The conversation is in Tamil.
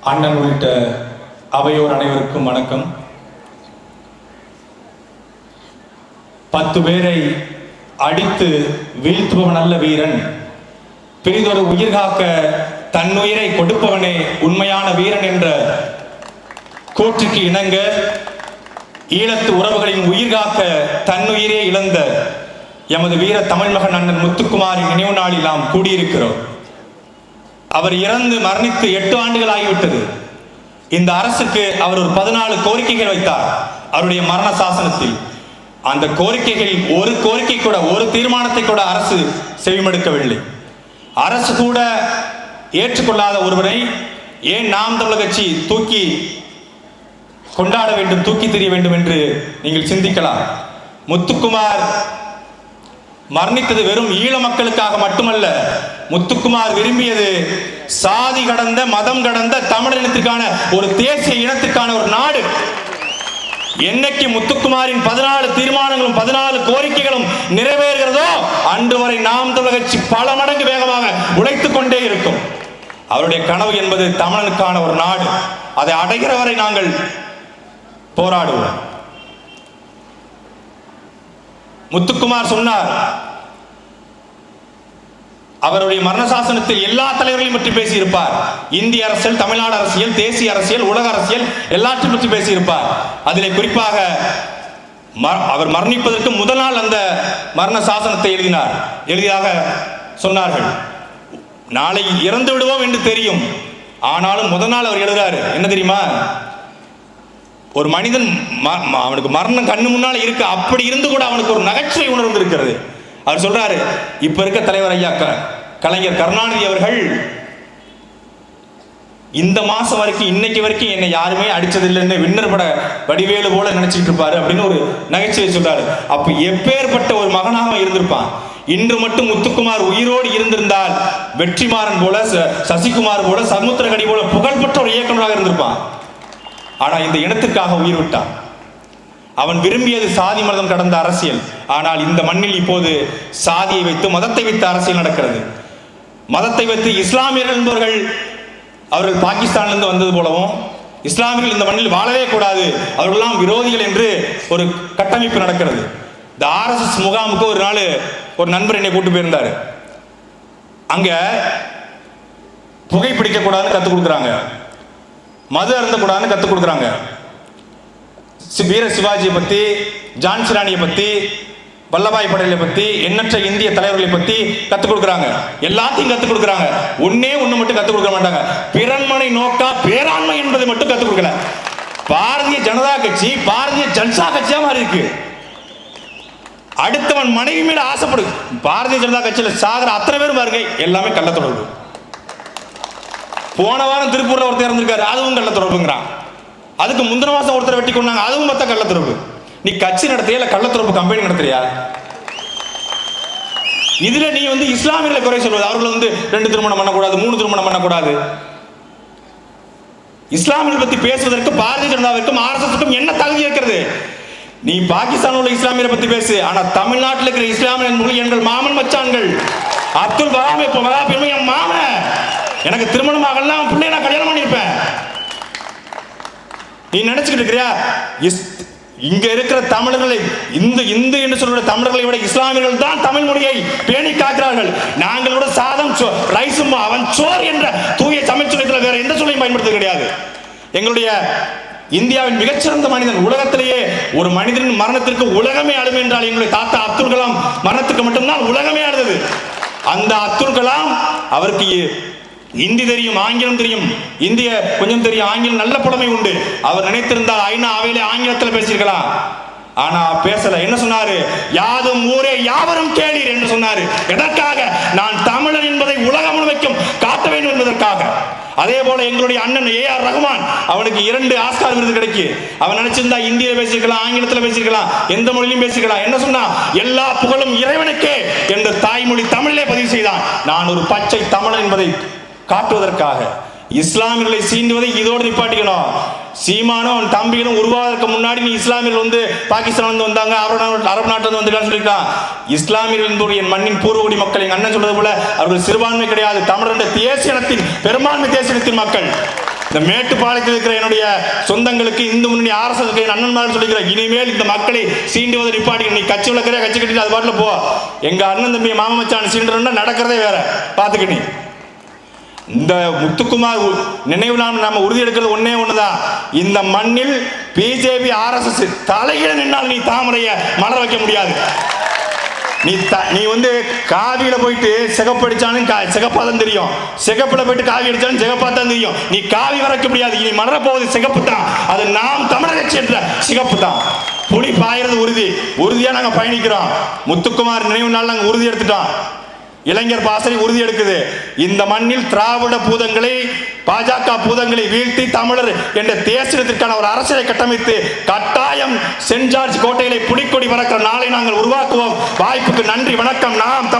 அண்ணன் உள்ளிட்ட அவையோர் அனைவருக்கும் வணக்கம். பத்து பேரை அடித்து வீழ்த்துபவன் அல்ல வீரன். பெரிதொரு உயிர் காக்க தன்னுயிரை கொடுப்பவனே உண்மையான வீரன் என்ற கூற்றுக்கு இணங்க ஈழத்து உறவுகளின் உயிர் காக்க தன்னுயிரே இழந்த எமது வீர தமிழ் மகன் அண்ணன் முத்துக்குமாரின் நினைவு நாளில் நாம் கூடியிருக்கிறோம். அவர் இறந்து மரணித்து எட்டு ஆண்டுகள் ஆகிவிட்டது இந்த அரசுக்கு அவர் ஒரு பதினாலு கோரிக்கைகள் வைத்தார் அவருடைய மரண சாசனத்தில். அந்த கோரிக்கைகள் ஒரு கோரிக்கை கூட ஒரு தீர்மானத்தை கூட அரசு செவிமடுக்கவில்லை. அரசு கூட ஏற்றுக்கொள்ளாத ஒருவரை ஏன் நாம் தமிழக கட்சி தூக்கி கொண்டாட வேண்டும் தூக்கி தெரிய வேண்டும் என்று நீங்கள் சிந்திக்கலாம். முத்துக்குமார் மரணித்தது வெறும் ஈழ மக்களுக்காக மட்டுமல்ல முத்துக்குமார் விரும்பியது சாதி கடந்த மதம் கடந்த தமிழினத்திற்கான ஒரு தேசிய இனத்திற்கான ஒரு நாடு. என்னைக்கு முத்துக்குமாரின் பதினாலு தீர்மானங்களும் பதினாலு கோரிக்கைகளும் நிறைவேறுகிறதோ அன்று வரை நாம் தமிழர் பல மடங்கு வேகமாக உழைத்துக் கொண்டே இருக்கும். அவருடைய கனவு என்பது தமிழனுக்கான ஒரு நாடு. அதை அடைகிற வரை நாங்கள் போராடுவோம். முத்துக்குமார் சொன்னார் அவருடைய மரணசாசனத்தில் எல்லா தலைவர்களையும் பற்றி பேசியிருப்பார். இந்திய அரசியல் தமிழ்நாடு அரசியல் தேசிய அரசியல் உலக அரசியல் எல்லாற்றையும் பற்றி பேசியிருப்பார். அதில் குறிப்பாக ம- அவர் மரணிப்பதற்கு முதல் நாள் அந்த மரண சாசனத்தை எழுதினார். எழுதியாக சொன்னார்கள் நாளை இறந்து விடுவோம் என்று தெரியும். ஆனாலும் முதல் நாள் அவர் எழுதுறாரு. என்ன தெரியுமா? ஒரு மனிதன் ம- அவனுக்கு மரணம் கண்ணு முன்னால் இருக்கு. அப்படி இருந்து கூட அவனுக்கு ஒரு நகைச்சுவை உணர்வு இருக்கிறது அவர் சொல்றாரு இப்ப இருக்க தலைவர் ஐயா கலைஞர் கருணாநிதி அவர்கள் இந்த மாசம் வரைக்கும் இன்னைக்கு வரைக்கும் என்னை யாருமே அடிச்சதில்லைன்னு வின்னர் பட வடிவேலு போல நினைச்சிட்டு இருப்பாரு அப்படின்னு ஒரு நகைச்சுவை சொல்றாரு. அப்ப எப்பேற்பட்ட ஒரு மகனாக இருந்திருப்பான். இன்று மட்டும் முத்துக்குமார் உயிரோடு இருந்திருந்தால் வெற்றிமாறன் போல ச- சசிகுமார் போல சமுத்திரகடி போல புகழ்பெற்ற ஒரு இயக்குநராக இருந்திருப்பான். ஆனா இந்த இனத்துக்காக உயிர் விட்டான். அவன் விரும்பியது சாதி மதம் கடந்த அரசியல். ஆனால் இந்த மண்ணில் இப்போது சாதியை வைத்து மதத்தை வைத்து அரசியல் நடக்கிறது. மதத்தை வைத்து இஸ்லாமியர்கள் என்பவர்கள் அவர்கள் பாகிஸ்தானிலிருந்து வந்தது போலவும் இஸ்லாமியர்கள் இந்த மண்ணில் வாழவே கூடாது. அவர்களெல்லாம் விரோதிகள் என்று ஒரு கட்டமைப்பு நடக்கிறது. இந்த ஆர்எஸ்எஸ் முகாமுக்கு ஒரு நாள் ஒரு நண்பர் என்னை கூட்டு போயிருந்தார். அங்கே புகைப்பிடிக்க கூடாதுன்னு கற்றுக் கொடுக்குறாங்க. மது அருந்தக்கூடாதுன்னு கற்றுக் கொடுக்குறாங்க. வீர சிவாஜியை பற்றி ஜான்சி ராணியை பற்றி வல்லபாய் படேலை பற்றி எண்ணற்ற இந்திய தலைவர்களை பற்றி கற்றுக் கொடுக்குறாங்க. எல்லாத்தையும் கற்றுக் கொடுக்குறாங்க. ஒன்னே ஒன்று மட்டும் கற்றுக் கொடுக்க மாட்டாங்க. பிறன்மனை நோக்கா பேராண்மை என்பதை மட்டும் கற்றுக் கொடுக்கல. பாரதிய ஜனதா கட்சி பாரதிய ஜனதா கட்சியாக மாறி இருக்கு. அடுத்தவன் மனைவி மேல ஆசைப்படு பாரதிய ஜனதா கட்சியில் சாகிற அத்தனை பேரும் பாருங்க எல்லாமே கள்ள தொடர்பு போன வாரம் திருப்பூர்ல ஒருத்தர் இருந்திருக்காரு அதுவும் கள்ள தொடர்புங்கிறான் அதுக்கு முந்தின மாசம் ஒருத்தர் வெட்டி கொண்டாங்க. அதுவும் மொத்த கள்ளத்துறவு. நீ கட்சி நடத்துறியா இல்ல கள்ளத்துறவு கம்பெனி நடத்துறியா? இதுல நீ வந்து இஸ்லாமியர்களை குறை சொல்வது. அவர்கள் வந்து ரெண்டு திருமணம் பண்ணக்கூடாது மூணு திருமணம் பண்ணக்கூடாது. இஸ்லாமியர்கள் பத்தி பேசுவதற்கு பாரதிய ஜனதாவிற்கும் ஆர்எஸ்எஸ்க்கும் என்ன தகுதி இருக்கிறது? நீ பாகிஸ்தான் உள்ள இஸ்லாமியரை பத்தி பேசு. ஆனா தமிழ்நாட்டில் இருக்கிற இஸ்லாமிய என்பவர்கள் எங்கள் மாமன் மச்சான்கள். அப்துல் கலாம் இப்போ வகாப் என் மாமன். எனக்கு திருமணம் ஆகலாம் பிள்ளை நான் கல்யாணம் நீ நினைச்சுக்கிட்டு இருக்கிறியா? இஸ் இங்க இருக்கிற தமிழர்களை இந்து இந்து என்று சொல்ற தமிழர்களை விட இஸ்லாமியர்கள் தான் தமிழ் மொழியை பேணி காக்கிறார்கள். நாங்கள் கூட சாதம் சோ- ரைஸும் அவன் சோர் என்ற தூய தமிழ் சொல்லத்தில் வேற எந்த சொல்லையும் பயன்படுத்த கிடையாது. எங்களுடைய இந்தியாவின் மிகச்சிறந்த மனிதன் உலகத்திலேயே ஒரு மனிதனின் மரணத்திற்கு உலகமே அழும் என்றால் எங்களுடைய தாத்தா அப்துல் கலாம் மரணத்துக்கு மட்டும்தான் உலகமே அழுதது அந்த அப்துல் கலாம் அவருக்கு இந்தி தெரியும் ஆங்கிலம் தெரியும். இந்திய கொஞ்சம் தெரியும் ஆங்கிலம் நல்ல புலமை உண்டு. அவர் நினைத்திருந்தால் ஐநா அவையிலே ஆங்கிலத்தில் பேசியிருக்கலாம். ஆனா பேசல. என்ன சொன்னாரு? யாதும் ஊரே யாவரும் கேளீர் என்று சொன்னாரு. எதற்காக? நான் தமிழன் என்பதை உலகம் முழுமைக்கும் காட்ட வேண்டும் என்பதற்காக. அதே போல எங்களுடைய அண்ணன் ஏ ஆர் ரகுமான் அவனுக்கு இரண்டு ஆஸ்கார் விருது கிடைக்கு. அவன் நினைச்சிருந்தா இந்தியில பேசியிருக்கலாம் ஆங்கிலத்தில் பேசியிருக்கலாம் எந்த மொழியிலும் பேசிக்கலாம் என்ன சொன்னா? எல்லா புகழும் இறைவனுக்கே என்று தாய்மொழி தமிழிலே பதிவு செய்தான். நான் ஒரு பச்சை தமிழன் என்பதை காட்டுவதற்காக. இஸ்லாமியர்களை சீண்டுவதை இதோடு நிப்பாட்டிக்கணும். சீமானும் அவன் தம்பிகளும் உருவாவதற்கு முன்னாடி நீ இஸ்லாமியர்கள் வந்து பாகிஸ்தான் வந்து வந்தாங்க அரபு நாட்டு- அரபு நாட்டில் வந்து வந்துருக்கான்னு சொல்லியிருக்கான். இஸ்லாமியர்கள் என் மண்ணின் பூர்வகுடி மக்கள் எங்க அண்ணன் சொல்றது போல அவர்கள் சிறுபான்மை கிடையாது தமிழர் என்ற தேசிய இனத்தின் பெரும்பான்மை தேசிய இனத்தின் மக்கள். இந்த மேட்டுப்பாளையத்தில் இருக்கிற என்னுடைய சொந்தங்களுக்கு இந்து முன்னணி ஆர்எஸ்எஸ் அண்ணன்மார்கள் சொல்லிக்கிறேன் இனிமேல் இந்த மக்களை சீண்டுவதை நிப்பாட்டி நீ கட்சி விளக்கிற கட்சி கட்டிட்டு அது பாட்டில் போ. எங்க அண்ணன் தம்பி மாமச்சான் மச்சான் சீண்டுறா நடக்கிறதே வேற. பாத்துக்க நீ. இந்த முத்துக்குமார் உ- நினைவு நாள் நம்ம உறுதி எடுக்கிறது ஒண்ணே ஒண்ணுதான் இந்த மண்ணில் பிஜேபி ஆர்எஸ்எஸ் தலையில நின்னால் நீ தாமரைய மலர வைக்க முடியாது. நீ த- நீ வந்து காவியில போயிட்டு சிகப்படிச்சாலும் கா- சிகப்பாதான் தெரியும். சிகப்புல போயிட்டு காவி அடிச்சாலும் சிகப்பா தான் தெரியும். நீ காவி வரைக்க முடியாது. நீ மலர போவது சிகப்பு தான். அது நாம் தமிழக கட்சி என்ற சிகப்பு தான். புலி பாயிறது உறுதி. உறுதியா நாங்க பயணிக்கிறோம். முத்துக்குமார் நினைவு நாள் நாங்க உறுதி எடுத்துட்டோம். இளைஞர் பாசறை உறுதி எடுக்குது. இந்த மண்ணில் திராவிட பூதங்களை பாஜக பூதங்களை வீழ்த்தி தமிழர் என்ற தேசியத்திற்கான ஒரு அரசியலை கட்டமைத்து கட்டாயம் சென்ட் ஜார்ஜ் கோட்டையிலே புலிக்கொடி பறக்கிற நாளை நாங்கள் உருவாக்குவோம். வாய்ப்புக்கு நன்றி வணக்கம். நாம் தமிழ்